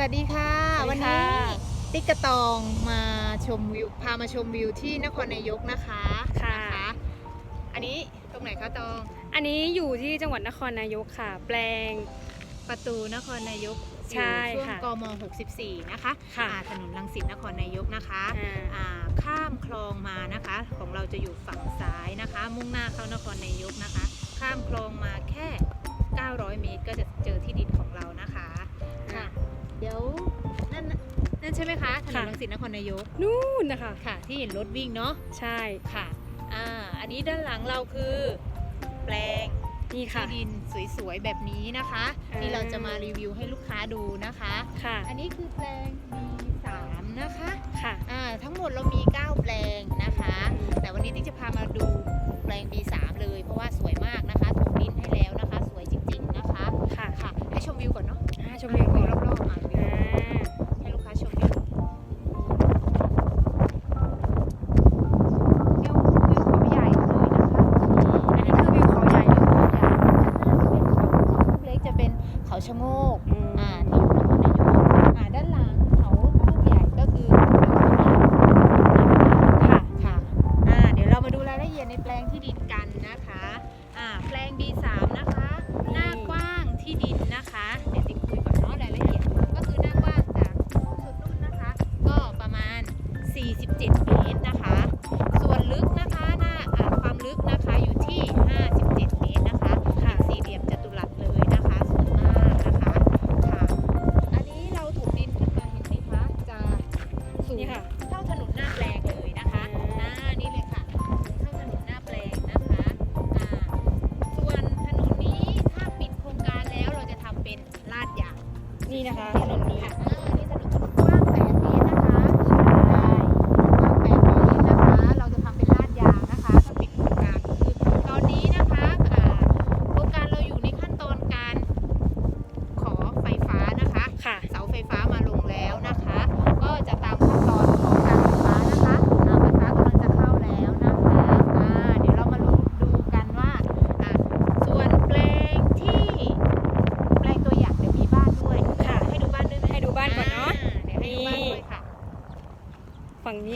วัสดีค่ะวัวัสนี้ติ๊กกระตองมาชมวิวพามาชมวิวที่นครนายกนะคะค่ะ นอันนี้ตรงไหนคะตองอันนี้อยู่ที่จังหวัดนครนายกค่ะ แปลง ประตูนครนายกใช่ช่วงค่ะกม 64 นะคะค่ะถนนลังสิตนครนายกนะคะอ่ข้ามคลองมานะคะ ของเราจะอยู่ฝั่งซ้ายนะคะ มุ่งหน้าเข้านครนายกนะคะ ข้ามคลองมาแค่ 900 เมตรก็จะเจอที่ดิน เดี๋ยวนั่นนั่นใช่ไหมคะถนนค่ะ รังสิตนครนายกนู่นนะคะ ค่ะ ที่เห็นรถวิ่งเนาะใช่ ค่ะอ่าอันนี้ด้านหลังเราคือแปลงนี่ค่ะ ที่ดินสวยๆแบบนี้นะคะที่เราจะมารีวิวให้ลูกค้าดูนะคะ ค่ะ อันนี้คือแปลงบีสามนะคะค่ะ อ่าทั้งหมดเรามี 9 แปลงนะคะ แต่วันนี้ติ๊กจะพามาดูแปลงบีสามเลยเพราะว่าสวยมากนะคะถูกดินให้แล้วนะคะ สวยจริงๆนะคะค่ะค่ะให้ชมวิวก่อนเนาะชมวิวก่อน ที่ดินกันนะคะแปลง B3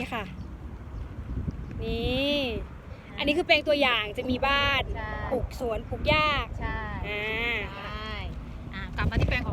นี้ค่ะ นี่ อันนี้คือเป็นตัวอย่างจะมีบ้านปลูกสวนปลูกหญ้าใช่ใช่กลับมาที่แปลงของ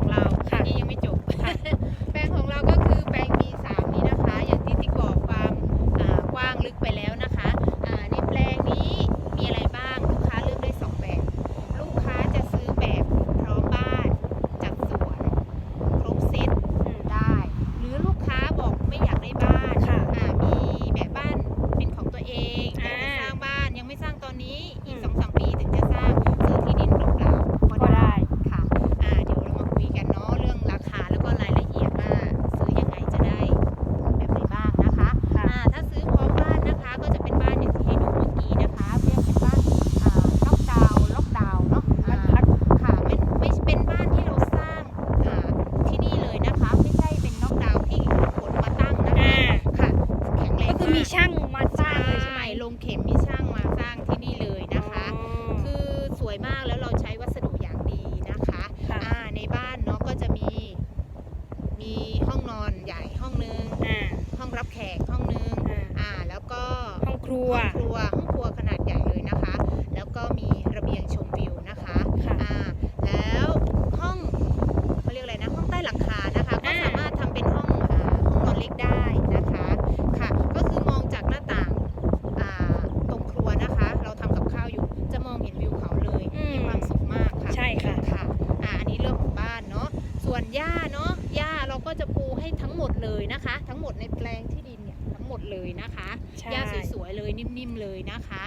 คะ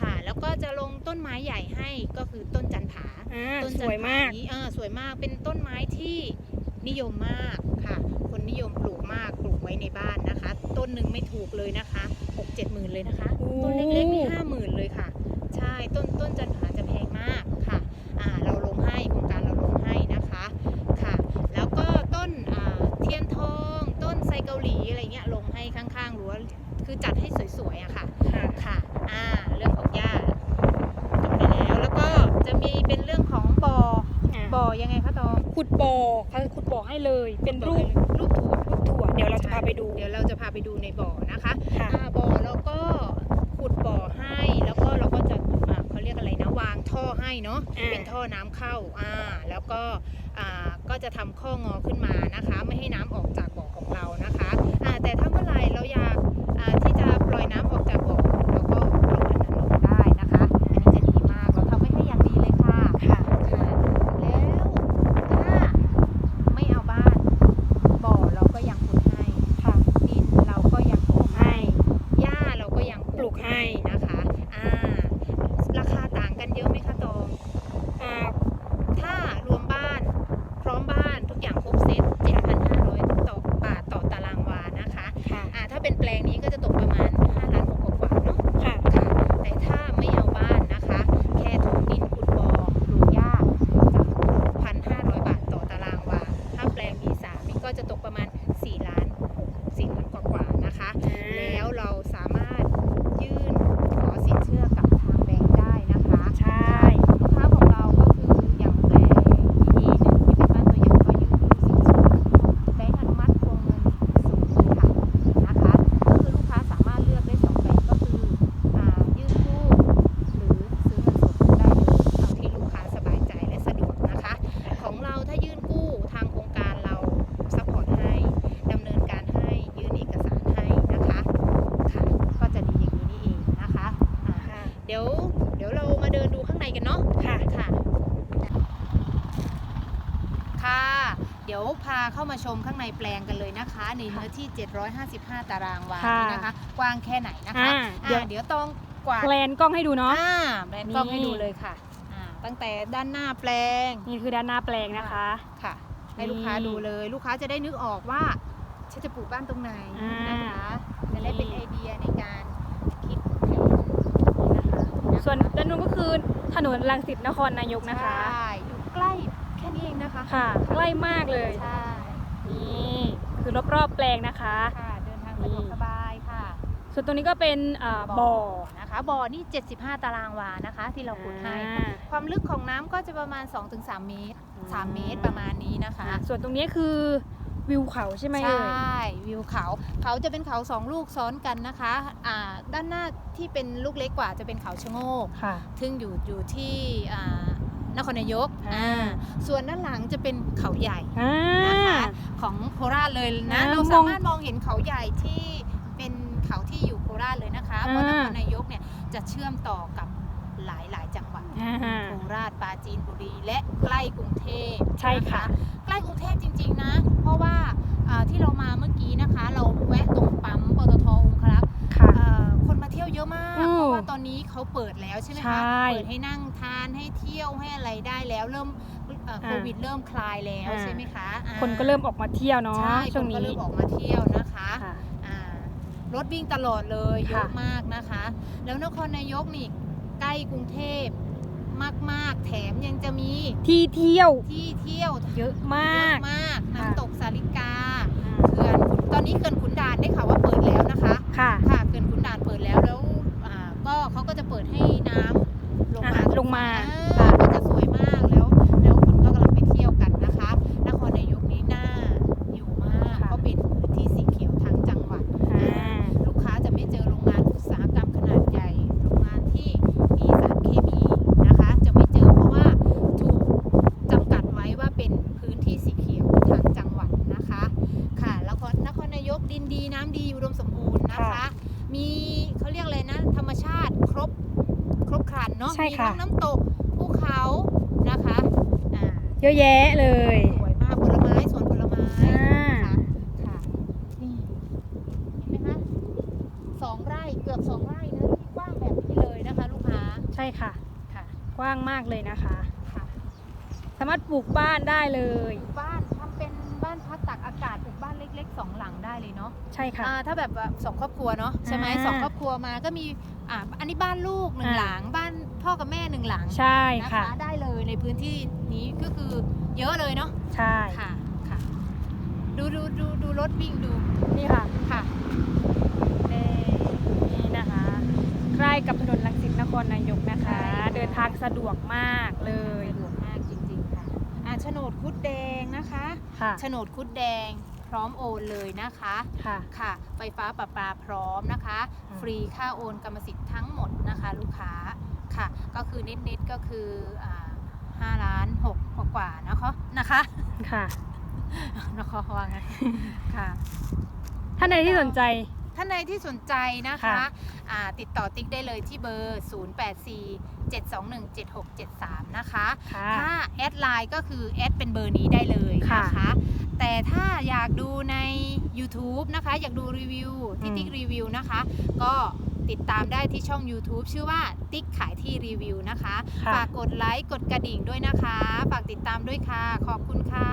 ค่ะ แล้วก็จะลงต้นไม้ใหญ่ให้ก็คือต้นจันผาต้นสวยมากนี้สวยมากเป็นต้นไม้ที่นิยมมากค่ะ คนนิยมปลูกมากปลูกไว้ในบ้านนะคะ ต้นหนึ่งไม่ถูกเลยนะคะหกเจ็ดหมื่นเลยนะคะ ต้นเล็กๆมีห้าหมื่นเลยค่ะ ใช่ต้นต้นจันผาจะแพงมากค่ะเราลงให้โครงการ ขุดบ่อเขาขุดบ่อให้เลย เป็นรูปรูปถั่วรูปถั่วเดี๋ยวเราจะพาไปดู เดี๋ยวเราจะพาไปดูในบ่อนะคะค่ะอ่าบ่อเราก็ขุดบ่อให้แล้วก็เราก็จะอ่าเขาเรียกอะไรนะวางท่อให้เนาะอ่า เป็นท่อน้ำเข้าอ่าแล้วก็อ่าก็จะทำข้องอขึ้นมานะคะ ไม่ให้น้ำออกจากบ่อของเรานะคะอ่าแต่ถ้าเมื่อไหร่เราอยากอ่าที่จะปล่อยน้ำออกจากบ่อเราก็ปล่อยอันนั้นลงได้นะคะ อันนี้จะดีมากเราทำไว้ให้อย่างดีเลยค่ะ ค่ะ ค่ะแล้วถ้าไม่เอาบ้านบ่อเราก็ยังขุดให้ ค่ะ ดินเราก็ยังปลูกให้ หญ้าเราก็ยังป ปลู ลูก กให้ ให้นะคะ อ่า ราคาต่างกันเยอะไหมคะตอง อ่า ถ้ารวมบ้าน พร้อมบ้านทุกอย่างครบเซ็ต7,500ต่อบาทต่อตารางวานะคะ ค่ะ อ่า ถ้าเป็นแปลงนี้ก็จะตกประมาณ5ล้านกว่าๆเนาะ ค่ะ ค่ะ แต่ถ้าไม่เอาบ้านนะคะ แค่ถมดินขุดบ่อปลูกหญ้าจะ1,500 บาทต่อตารางวา ถ้าแปลงมีสามนี่ก็จะตกประมาณ4ล้าน4ล้าน กว่าๆนะคะ แล้วเราสามารถยื่นขอสินเชื่อกับทางแบงค์ได้นะคะ ใช่ ลูกค้าของเราก็คืออย่างแปลงที่หนึ่งที่เป็นบ้านตัวอย่างก็ยื่นกู้สินเชื่อแบงค์อนุมัติวงเงินสูงเลยค่ะนะคะ ก็คือลูกค้าสามารถเลือกได้สองแบบก็คืออ่ายื่นกู้หรือซื้อเงินสดได้เลยเอาที่ลูกค้าสบายใจและสะดวกนะคะ ของเราถ้ายื่นกู้ทางโครงการเราซัพพอร์ตให้ดำเนินการให้ยื่นเอกสารให้นะคะค่ะก็จะดีอย่างนี้นี่เองนะคะอ่า ค่ะ เดี๋ยวเดี๋ยวเรามาเดินดูข้างในกันเนาะ ค่ะ ค่ะ ค่ะ เดี๋ยวพาเข้ามาชมข้างในแปลงกันเลยนะคะ ในเนื้อที่ 755 ตารางวาค่ะนี่นะคะ กว้างแค่ไหนนะคะอ่าเดี๋ยว อ่าเดี๋ยวต้องกวาดแพลนกล้องให้ดูเนาะ อ่าแบรนด์กล้องนี่ ให้ดูเลยค่ะอ่าตั้งแต่ด้านหน้าแปลง นี่คือด้านหน้าแปลงนะคะ ค่ะให้นี่ลูกค้าดูเลย ลูกค้าจะได้นึกออกว่าฉันจะปลูกบ้านตรงไหนอ่าน นะคะจะได้เป็นนี่ไอเดียในการคิดแผนนะคะส่วนด้านนู้นก็คือถนนรังสิตนครนายกนะคะ ใช่อยู่ใกล้แค่ นี้เองนะคะค่ะ ใกล้มากเลย ใช่นี่คือรอบๆแปลงนะคะ ค่ะเดินทางสะดวกสบายค่ะส่วนตรงนี้ก็เป็นอ่าบ่อ นะคะบ่อนี่ 75 ตารางวานะคะ ที่เราขุดให้ อ่าความลึกของน้ำก็จะประมาณ 2-3 เมตร 3 เมตรประมาณนี้นะคะอ่าส่วนตรงนี้คือวิวเขาใช่ไหมใชเอ่ย่วิวเขาเขาจะเป็นเขาสองลูกซ้อนกันนะคะอ่าด้านหน้าที่เป็นลูกเล็กกว่าจะเป็นเขาชะโงกค่ะ ซึ่งอยู่อยู่ที่อ่า นครนายกอ่าอ่าส่วนด้านหลังจะเป็นเขาใหญ่อ่านะคะของโคราชเลยนะอ่าเรามองสามารถมองเห็นเขาใหญ่ที่เป็นเขาที่อยู่โคราชเลยนะคะ เพราะนอ่าครนายกเนี่ยจะเชื่อมต่อกับหลายหลายๆจังหวัดอ่าโคราชปราจีนบุรี และใกล้กรุงเทพใช่ค่ะนใกล้กรุงเทพจริง ๆ นะ เพราะว่าอ่าที่เรามาเมื่อกี้นะคะ เราแวะตรงปั๊มปตท นนี้เขาเปิดแล้วใช่ไหมใช่คะ เปิดให้นั่งทานให้เที่ยวให้อะไรได้แล้วเริ่มเอ่อโควิดเริ่มคลายแล้วอ่า ใช่ไหมคะอ่าคนก็เริ่มออกมาเที่ยวเนาะใช่ช่วงคนก็นี้เริ่มออกมาเที่ยวนะคะค่ะ อ่ารถวิ่งตลอดเลยค่ะเยอะมากนะคะ แล้วนครนายกนี่ใกล้กรุงเทพมากๆ แถมยังจะมีที่เที่ยวที่เที่ยวเยอะมเยาอะก มากค่ะ น้ำตกสาลิกาเขื่อนขุนตอนนี้เขื่อนขุนด่านได้ข่าวว่าเปิดแล้วนะคะ ค่ะ เขาก็จะเปิดให้น้ำลงมาอ่าลงมาอ่า มีเขาเรียกอะไรนะ ธรรมชาติครบครบครันเนาะใช่มีค่ะ ทั้งน้ำตกภูเขานะคะอ่าเยอะแยะเลย สวยมากผลไม้สวนผลไม้อ่า นะคะค่ะนี่เห็นไหมคะสองไร่เกือบสองไร่เนื้อที่กว้างแบบนี้เลยนะคะ ลูกค้าใช่ค่ะ ค่ะกว้างมากเลยนะคะ ค่ะสามารถปลูกบ้านได้เลย บ้านทำเป็น บ้านพักตากอากาศปลูกบ้านเล็กๆสองหลังได้เลยเนาะใช่ค่ะ อ่าถ้าแบบว่าสองครอบครัวเนาะใช่ไหมอ่า สองครอบครัวมาก็มีอ่าอันนี้บ้านลูกหนึ่งอ่าหลังบ้านพ่อกับแม่หนึ่งหลังใช่นะค่ะ คะได้เลยในพื้นที่นี้ก็คือเยอะเลยเนาะใช่ ค่ะค่ะดูดูดูดูรถวิ่งดูนี่ค่ะค่ะเอ่อ นี่นะคะ ใกล้กับถนนรังสิตนครนายกนะคะใช่ค่ะ เดินทางสะดวกมากเลย นดคุดแดงนะคะค่ะโฉนดคุดแดงพร้อมโอนเลยนะคะ ค่ะ ค่ะ ไฟฟ้าประปาพร้อมนะคะ อืม ฟรีค่าโอนกรรมสิทธิ์ทั้งหมดนะคะ ลูกค้า ค่ะ ก็คือนิดๆก็คืออ่าห้าล้านหกกว่าๆนะคะนะคะ ค่ะ นะคะว่าไงค่ะ ท่านใดที่สนใจ ท่านใดที่สนใจนะคะค่ะอ่าติดต่อติ๊กได้เลยที่เบอร์ 0847217673 นะคะ ค่ะ ถ้าแอดไลน์ก็คือแอดเป็นเบอร์นี้ได้เลยนะคะ แต่ถ้าอยากดูใน YouTube นะคะ อยากดูรีวิวที่อืม ติ๊กรีวิวนะคะ ก็ติดตามได้ที่ช่อง YouTube ชื่อว่าติ๊กขายที่รีวิวนะคะ ค่ะ ฝากกดไลค์กดกระดิ่งด้วยนะคะ ฝากติดตามด้วยค่ะ ขอบคุณค่ะ